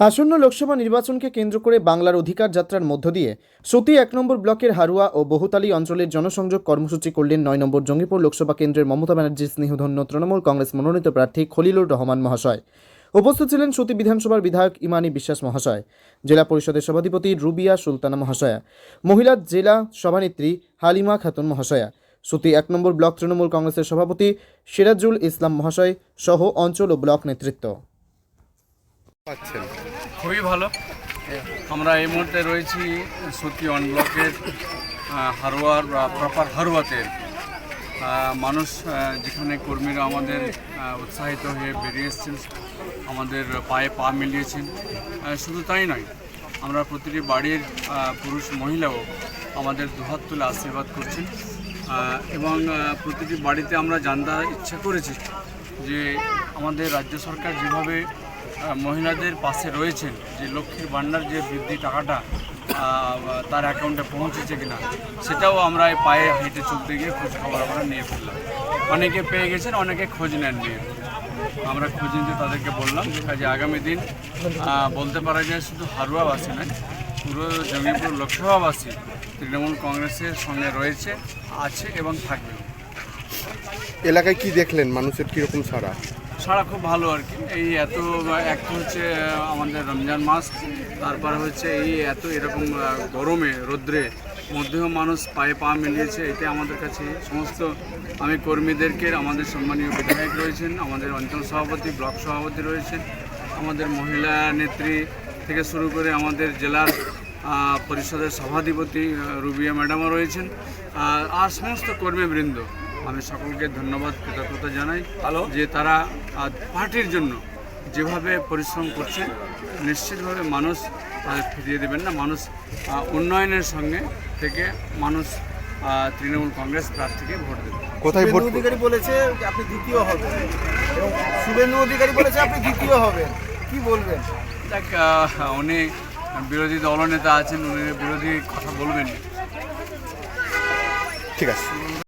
আসন্ন লোকসভা নির্বাচনকে কেন্দ্র করে বাংলার অধিকার যাত্রার মধ্য দিয়ে সতী এক নম্বর ব্লকের হারুয়া ও বহুতালী অঞ্চলের জনসংযোগ কর্মসূচি করলেন নয় নম্বর জঙ্গিপুর লোকসভা কেন্দ্রের মমতা ব্যানার্জির স্নেহধন্য তৃণমূল কংগ্রেস মনোনীত প্রার্থী খলিলুর রহমান মহাশয়। উপস্থিত ছিলেন সতী বিধানসভার বিধায়ক ইমানি বিশ্বাস মহাশয়, জেলা পরিষদের সভাধিপতি রুবিয়া সুলতানা মহাশয়া, মহিলা জেলা সভানেত্রী হালিমা খাতুন মহাশয়া, সতী এক নম্বর ব্লক তৃণমূল কংগ্রেসের সভাপতি সিরাজুল ইসলাম মহাশয় সহ অঞ্চল ও ব্লক নেতৃত্ব। পাচ্ছেন। খুবই ভালো। আমরা এই মুহূর্তে রয়েছি সত্যি ওয়ান ব্লকের হারোয়ার বা প্রপার হারোয়াতে। মানুষ যেখানে কর্মীরা আমাদের উৎসাহিত হয়ে বেরিয়ে এসছেন, আমাদের পায়ে পা মিলিয়েছেন। শুধু তাই নয়, আমরা প্রতিটি বাড়ির পুরুষ মহিলাও আমাদের দুহাত তুলে আশীর্বাদ করছেন। এবং প্রতিটি বাড়িতে আমরা জানতে ইচ্ছা করেছি যে আমাদের রাজ্য সরকার যেভাবে মহিলাদের পাশে রয়েছেন যে লক্ষ্মীর ভাণ্ডার যে বৃদ্ধি টাকাটা তার অ্যাকাউন্টে পৌঁছেছে কিনা, সেটাও আমরা পায়ে হেঁটে চলতে গিয়ে খোঁজ খবর আমরা নিয়ে ফেললাম। অনেকে পেয়ে গেছেন, অনেকে খোঁজ নেন নিয়ে আমরা খোঁজ নিতে তাদেরকে বললাম যে আগামী দিন বলতে পারা যায় শুধু হারুয়াবাসী নয়, পুরো জঙ্গিপুর লোকসভাবাসী, তৃণমূল কংগ্রেসের সঙ্গে রয়েছে, আছে এবং থাকবে এলাকায় কি দেখলেন? মানুষের কীরকম সারা সারা খুব ভালো আর কি। এই এত এক হচ্ছে আমাদের রমজান মাস তারপরে হচ্ছে এই এত এরকম গরমে রৌদ্রে মধ্যেও মানুষ পায়ে পা মিলিয়েছে এতে আমাদের কাছে সমস্ত আমি কর্মীদেরকে আমাদের সম্মানীয় বিধায়ক রয়েছেন আমাদের অঞ্চল সভাপতি ব্লক সভাপতি রয়েছেন আমাদের মহিলা নেত্রী থেকে শুরু করে আমাদের জেলার পরিষদের সভাধিপতি রুবিয়া ম্যাডামও রয়েছেন আর সমস্ত কর্মীবৃন্দ। আমি সকলকে ধন্যবাদ কৃতজ্ঞতা জানাই যে তারা পার্টির জন্য যেভাবে পরিশ্রম করছে নিশ্চিতভাবে মানুষ তাদের ফিরিয়ে দেবেন না। মানুষ উন্নয়নের সঙ্গে থেকে মানুষ তৃণমূল কংগ্রেস প্রার্থীকে ভোট দেবে। কোথায় ভোট অধিকারী বলেছে আপনি দ্বিতীয় হবেন। এবং শুভেন্দু অধিকারী বলেছে আপনি দ্বিতীয় হবেন। কি বলবেন? দেখ উনি বিরোধী দলনেতা আছেন উনি বিরোধী কথা বলবেন ঠিক আছে।